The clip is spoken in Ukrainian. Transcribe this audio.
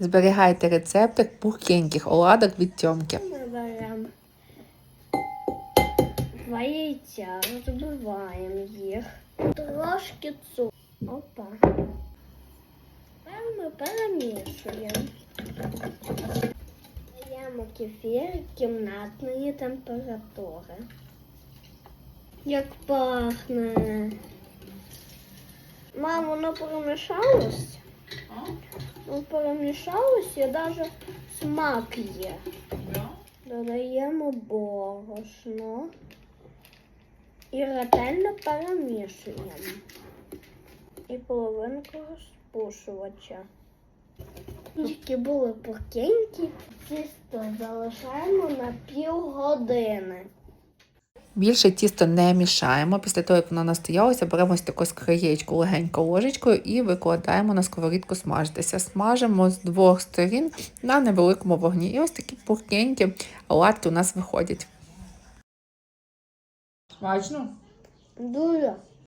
Зберігайте рецептик пухкеньких оладок від тьомки. Ми беремо два яйця, розбиваємо їх, трошки цукру. Опа. Тепер ми перемішуємо. Даємо кефір кімнатної температури. Як пахне. Мам, воно перемішалось? Ну, перемішалось і навіть смак є. Додаємо борошно і ретельно перемішуємо. І половинку розпушувача. Тільки були пухенькі, тісто залишаємо на півгодини. Більше тісто не мішаємо. Після того, як воно настоялося, беремо ось таку скриєчку легенько ложечкою і викладаємо на сковорідку смажитися. Смажимо з двох сторін на невеликому вогні. І ось такі пухкенькі оладки у нас виходять. Смачно? Дуже.